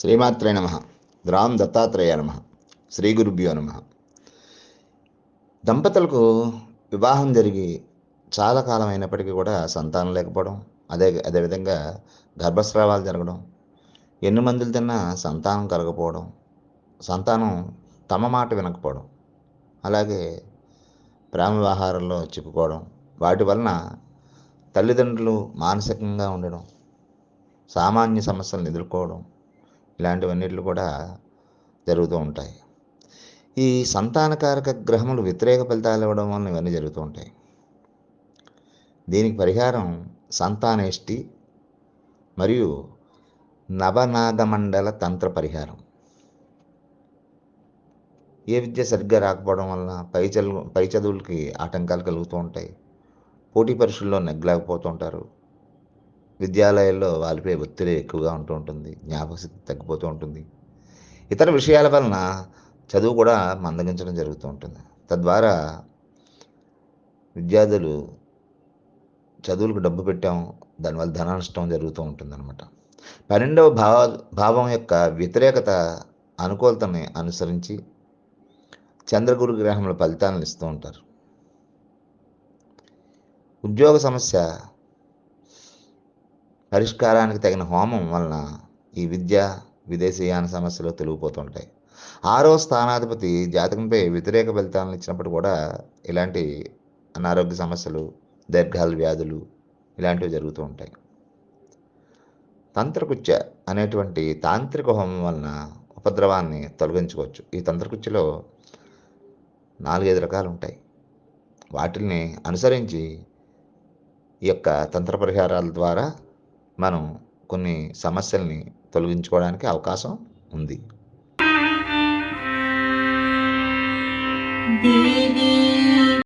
శ్రీమాత్రే నమ. రామ్ దత్తాత్రేయ నమ. శ్రీ గురుభ్యో నమ. దంపతులకు వివాహం జరిగి చాలా కాలం అయినప్పటికీ కూడా సంతానం లేకపోవడం అదే అదేవిధంగా గర్భస్రావాలు జరగడం ఎన్ని మందులు తిన్నా సంతానం కలగకపోవడం సంతానం తమ మాట వినకపోవడం అలాగే ప్రేమ వ్యవహారంలో చిక్కుకోవడం వాటి వలన తల్లిదండ్రులు మానసికంగా ఉండడం సామాన్య సమస్యలను ఎదుర్కోవడం ఇలాంటివన్నిట్లు కూడా జరుగుతూ ఉంటాయి. ఈ సంతానకారక గ్రహములు వ్యతిరేక ఫలితాలు ఇవ్వడం వలన ఇవన్నీ జరుగుతూ ఉంటాయి. దీనికి పరిహారం సంతానేష్టి మరియు నవనాగమండల తంత్ర పరిహారం. ఏ విద్య సరిగ్గా రాకపోవడం వలన పై చదువు పై చదువులకి ఆటంకాలు కలుగుతూ ఉంటాయి. పోటీ పరీక్షల్లో నెగ్గలేకపోతుంటారు విద్యాలయాల్లో వాళ్ళపై ఒత్తిడి ఎక్కువగా ఉంటూ ఉంటుంది జ్ఞాపకశక్తి తగ్గిపోతూ ఉంటుంది. ఇతర విషయాల వలన చదువు కూడా మందగించడం జరుగుతూ ఉంటుంది. తద్వారా విద్యార్థులు చదువులకు డబ్బు పెట్టాం దానివల్ల ధన నష్టం జరుగుతూ ఉంటుందన్నమాట. పన్నెండవ భావ భావం యొక్క వ్యతిరేకత అనుకూలతని అనుసరించి చంద్రగురు గ్రహముల ఫలితాలను ఇస్తూ ఉంటారు. ఉద్యోగ సమస్య పరిష్కారానికి తగిన హోమం వలన ఈ విద్య విదేశీయాన సమస్యలు తొలగిపోతుంటాయి ఆరో స్థానాధిపతి జాతకంపై వ్యతిరేక ఫలితాలను ఇచ్చినప్పుడు కూడా ఇలాంటి అనారోగ్య సమస్యలు దీర్ఘాల వ్యాధులు ఇలాంటివి జరుగుతూ ఉంటాయి. తంత్రకుచ్చ అనేటువంటి తాంత్రిక హోమం వలన ఉపద్రవాన్ని తొలగించుకోవచ్చు. ఈ తంత్రకుచ్చలో నాలుగైదు రకాలు ఉంటాయి. వాటిని అనుసరించి ఈ యొక్క తంత్ర పరిహారాల ద్వారా మనం కొన్ని సమస్యల్ని తొలగించుకోవడానికి అవకాశం ఉంది.